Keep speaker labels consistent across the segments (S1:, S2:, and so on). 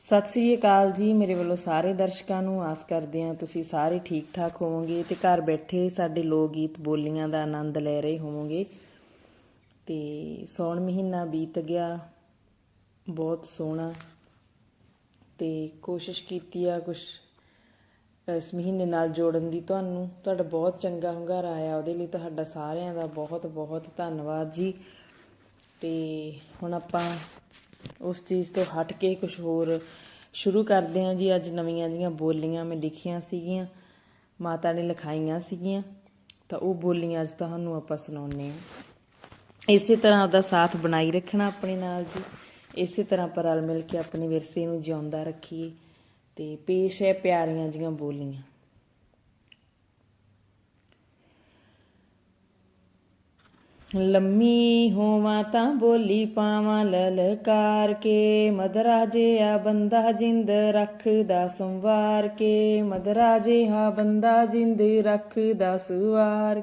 S1: ਸਤਿ ਸ੍ਰੀ ਅਕਾਲ ਜੀ, ਮੇਰੇ ਵੱਲੋਂ ਸਾਰੇ ਦਰਸ਼ਕਾਂ ਨੂੰ ਆਸ ਕਰਦੇ ਹਾਂ ਤੁਸੀਂ ਸਾਰੇ ਠੀਕ ਠਾਕ ਹੋਵੋਗੇ ਤੇ ਘਰ ਬੈਠੇ ਸਾਡੇ ਲੋਕ ਗੀਤ ਬੋਲੀਆਂ ਦਾ ਆਨੰਦ ਲੈ ਰਹੇ ਹੋਵੋਗੇ। ਤੇ ਸੌਣ ਮਹੀਨਾ ਬੀਤ ਗਿਆ, ਬਹੁਤ ਸੋਹਣਾ ਤੇ ਕੋਸ਼ਿਸ਼ ਕੀਤੀ ਆ ਕੁਛ ਇਸ ਮਹੀਨੇ ਨਾਲ ਜੋੜਨ ਦੀ ਤੁਹਾਨੂੰ। ਤੁਹਾਡਾ ਬਹੁਤ ਚੰਗਾ ਹੁੰਗਾਰਾ ਆਇਆ, ਉਹਦੇ ਲਈ ਤੁਹਾਡਾ ਸਾਰਿਆਂ ਦਾ ਬਹੁਤ ਬਹੁਤ ਧੰਨਵਾਦ ਜੀ। ਤੇ ਹੁਣ ਆਪਾਂ ਉਸ ਚੀਜ਼ ਤੋਂ ਹਟ ਕੇ ਕੁਝ ਹੋਰ ਸ਼ੁਰੂ ਕਰਦੇ ਹਾਂ ਜੀ। ਅੱਜ ਨਵੀਆਂ ਜੀਆਂ ਬੋਲੀਆਂ ਮੈਂ ਲਿਖੀਆਂ ਸੀਗੀਆਂ, ਮਾਤਾ ਨੇ ਲਿਖਾਈਆਂ ਸੀਗੀਆਂ, ਤਾਂ ਉਹ ਬੋਲੀਆਂ ਅੱਜ ਤੁਹਾਨੂੰ ਆਪਾਂ ਸੁਣਾਉਣੇ ਆ ਇਸੇ ਤਰ੍ਹਾਂ ਉਹਦਾ ਸਾਥ ਬਣਾਈ ਰੱਖਣਾ ਆਪਣੇ ਨਾਲ ਜੀ। ਇਸੇ ਤਰ੍ਹਾਂ ਆਪਾਂ ਰਲ ਮਿਲ ਕੇ ਆਪਣੇ ਵਿਰਸੇ ਨੂੰ ਜਿਉਂਦਾ ਰੱਖੀਏ ਤੇ ਪੇਸ਼ ਹੈ ਪਿਆਰੀਆਂ ਜੀਆਂ ਬੋਲੀਆਂ। ਲੰਮੀ ਹੋਵਾਂ ਤਾਂ ਬੋਲੀ ਪਾਵਾਂ, ਲਲਕਾਰ ਕੇ ਮਦਰਾਜੇ ਆ ਬੰਦਾ ਜਿੰਦ ਰੱਖਦਾ, ਸੰਵਾਰ ਕੇ ਮਦਰਾਜੇ ਹਾ ਬੰਦਾ ਜਿੰਦ ਰੱਖਦਾ, ਸਵਾਰ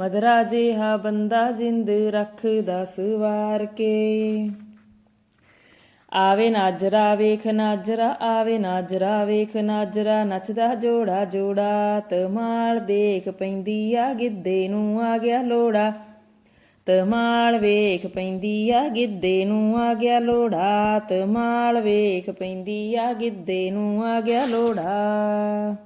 S1: ਮਦਰਾ ਜਿਹਾ ਬੰਦਾ ਜਿੰਦ ਰੱਖਦਾ, ਸਵਾਰ ਕੇ। ਆਵੇ ਨਾਜਰਾ ਵੇਖ, ਨਾਜਰਾ ਆਵੇ, ਨਾਜਰਾ ਵੇਖ, ਨਾਜਰਾ ਨੱਚਦਾ ਜੋੜਾ ਜੋੜਾ ਤਮਾਲ ਦੇਖ ਪੈਂਦੀ ਆ ਗਿੱਧੇ ਨੂੰ ਆ ਗਿਆ ਲੋੜਾ। ਤਮਾਲ ਵੇਖ ਪੈਂਦੀ ਆ ਗਿੱਧੇ ਨੂੰ ਆ ਗਿਆ ਲੋੜਾ। ਤਮਾਲ ਵੇਖ ਪੈਂਦੀ ਆ ਗਿੱਧੇ ਨੂੰ ਆ ਗਿਆ ਲੋੜਾ।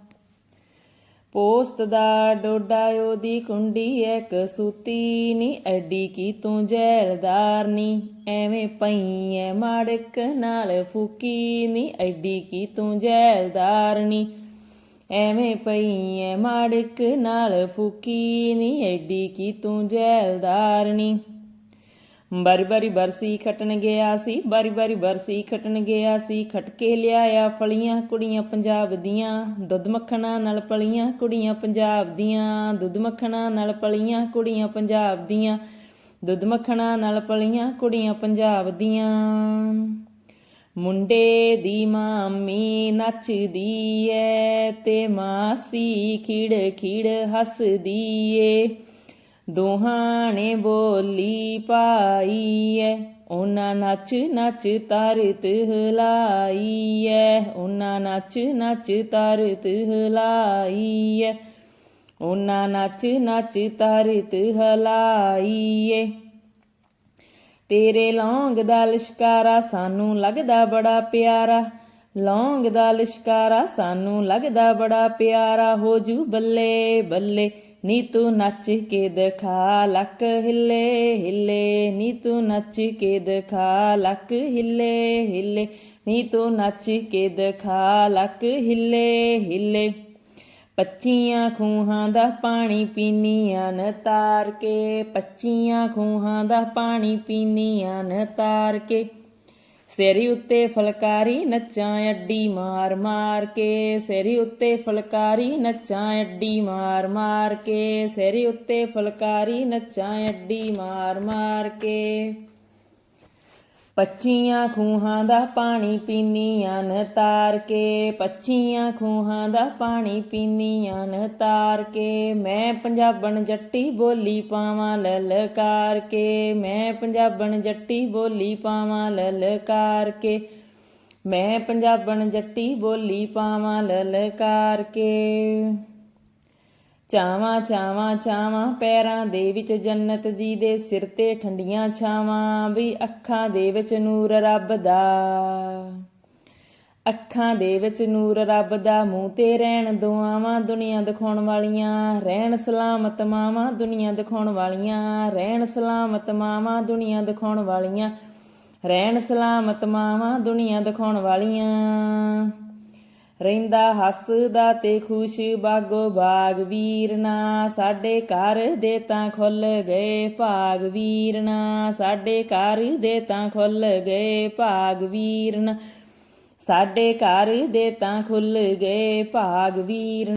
S1: ਪੋਸਤ ਦਾ ਡੋਡਾ ਉਹਦੀ ਕੁੰਡੀ ਐ ਕਸੂਤੀ ਨੀ, ਐਡੀ ਕੀ ਤੂੰ ਜੈਲਦਾਰ ਨੀ? ਐਵੇਂ ਪਈ ਐ ਮਾੜਕ ਨਾਲ ਫੂਕੀ ਨੀ, ਐਡੀ ਕੀ ਤੂੰ ਜੈਲਦਾਰ ਨੀ? ਐਵੇਂ ਪਈ ਐ ਮਾੜਕ ਨਾਲ ਫੂਕੀ ਨੀ ਐਡੀ ਕੀ ਤੂੰ ਜੈਲਦਾਰ ਬਾਰੀ ਬਾਰੀ ਬਰਸੀ ਖਟਣ ਗਿਆ ਸੀ ਬਾਰੀ ਬਾਰੀ ਬਰਸੀ ਖਟਣ ਗਿਆ ਸੀ, ਖਟਕੇ ਲਿਆਇਆ ਫਲੀਆਂ ਕੁੜੀਆਂ ਪੰਜਾਬ ਦੀਆਂ, ਦੁੱਧ ਮੱਖਣਾ ਨਾਲ ਪਲੀਆਂ ਕੁੜੀਆਂ ਪੰਜਾਬ ਦੀਆਂ, ਦੁੱਧ ਮੱਖਣਾ ਨਾਲ ਪਲੀਆਂ ਕੁੜੀਆਂ ਪੰਜਾਬ ਦੀਆਂ, ਦੁੱਧ ਮੱਖਣਾ ਨਾਲ ਪਲੀਆਂ ਕੁੜੀਆਂ ਪੰਜਾਬ ਦੀਆਂ। ਮੁੰਡੇ ਦੀ ਮਾਮੀ ਨੱਚਦੀ ਐ ਤੇ ਮਾਸੀ ਖਿੜ ਖਿੜ ਹੱਸਦੀ ਏ। ਦੋਹਾਂ ਨੇ ਬੋਲੀ ਪਾਈ ਐ ਉਹਨਾਂ ਨੱਚ ਨੱਚ ਤਰਤ ਹਲਾਈ ਐ ਉਹਨਾਂ ਨੱਚ ਨੱਚ ਤਰਤ ਹਲਾਈ ਐ ਉਹਨਾਂ ਨੱਚ ਨੱਚ ਤਰਤ ਹਲਾਈ ਏ। ਤੇਰੇ ਲੌਂਗ ਦਾ ਲਿਸ਼ਕਾਰਾ ਸਾਨੂੰ ਲੱਗਦਾ ਬੜਾ ਪਿਆਰਾ। ਲੌਂਗ ਦਾ ਲਿਸ਼ਕਾਰਾ ਸਾਨੂੰ ਲੱਗਦਾ ਬੜਾ ਪਿਆਰਾ। ਹੋ ਜੂ ਬੱਲੇ ਬੱਲੇ, ਨੀ ਤੂੰ ਨੱਚ ਕੇ ਦਿਖਾ ਲੱਕ ਹਿੱਲੇ ਹਿੱਲੇ। ਨੀ ਤੂੰ ਨੱਚ ਕੇ ਦਿਖਾ ਲੱਕ ਹਿੱਲੇ ਹਿੱਲੇ, ਨੀ ਤੂੰ ਨੱਚ ਕੇ ਦਿਖਾ ਲੱਕ ਹਿੱਲੇ ਹਿੱਲੇ। ਪੱਚੀਆਂ ਖੂਹਾਂ ਦਾ ਪਾਣੀ ਪੀਨੀਆਂ ਨ ਤਾਰ ਕੇ, ਪੱਚੀਆਂ ਖੂਹਾਂ ਦਾ ਪਾਣੀ ਪੀਨੀਆਂ ਨ ਤਾਰ ਕੇ। ਸੇਰੀ ਉੱਤੇ ਫਲਕਾਰੀ ਨੱਚਾਂ ਅੱਡੀ ਮਾਰ ਮਾਰ ਕੇ, ਸੇਰੀ ਉੱਤੇ ਫਲਕਾਰੀ ਨੱਚਾਂ ਅੱਡੀ ਮਾਰ ਮਾਰ ਕੇ, ਸੇਰੀ ਉੱਤੇ ਫਲਕਾਰੀ ਨੱਚਾਂ ਅੱਡੀ ਮਾਰ ਮਾਰ ਕੇ। ਪੱਚੀਆਂ ਖੂਹਾਂ ਦਾ ਪਾਣੀ ਪੀਨੀਆਂ ਨ ਤਾਰ ਕੇ, ਪੱਚੀਆਂ ਖੂਹਾਂ ਦਾ ਪਾਣੀ ਪੀਨੀਆਂ ਨ ਤਾਰ ਕੇ, ਮੈਂ ਪੰਜਾਬਣ ਜੱਟੀ ਬੋਲੀ ਪਾਵਾਂ ਲਲਕਾਰ ਕੇ, ਮੈਂ ਪੰਜਾਬਣ ਜੱਟੀ ਬੋਲੀ ਪਾਵਾਂ ਲਲਕਾਰ ਕੇ, ਮੈਂ ਪੰਜਾਬਣ ਜੱਟੀ ਬੋਲੀ ਪਾਵਾਂ ਲਲਕਾਰ ਕੇ। ਚਾਵਾਂ ਚਾਵਾਂ ਚਾਵਾਂ, ਪੈਰਾਂ ਦੇ ਵਿੱਚ ਜੰਨਤ ਜੀ ਦੇ ਸਿਰ ਤੇ ਠੰਡੀਆਂ ਛਾਵਾਂ, ਵੀ ਅੱਖਾਂ ਦੇ ਵਿੱਚ ਨੂਰ ਰੱਬ ਦਾ। ਅੱਖਾਂ ਦੇ ਵਿੱਚ ਨੂਰ ਰੱਬ ਦਾ, ਮੂੰਹ ਤੇ ਰਹਿਣ ਦੁਆਵਾਂ ਦੁਨੀਆ ਦਿਖਾਉਣ ਵਾਲੀਆਂ, ਰਹਿਣ ਸਲਾਮਤ ਮਾਵਾਂ ਦੁਨੀਆ ਦਿਖਾਉਣ ਵਾਲੀਆਂ, ਰਹਿਣ ਸਲਾਮਤ ਮਾਵਾਂ ਦੁਨੀਆ ਦਿਖਾਉਣ ਵਾਲੀਆਂ, ਰਹਿਣ ਸਲਾਮਤ ਮਾਵਾਂ ਦੁਨੀਆ ਦਿਖਾਉਣ ਵਾਲੀਆਂ। ਰਹਿੰਦਾ, ਹੱਸਦਾ ਤੇ ਖੁਸ਼ ਬਾਗੋ ਬਾਗ ਵੀਰਨਾ, ਸਾਡੇ ਘਰ ਦੇ ਤਾਂ ਖੁੱਲ ਗਏ ਭਾਗ ਵੀਰਨਾ, ਸਾਡੇ ਘਰ ਦੇ ਤਾਂ ਖੁੱਲ ਗਏ ਭਾਗ ਵੀਰਨ, ਸਾਡੇ ਘਰ ਦੇ ਤਾਂ ਖੁੱਲ ਗਏ ਭਾਗ ਵੀਰ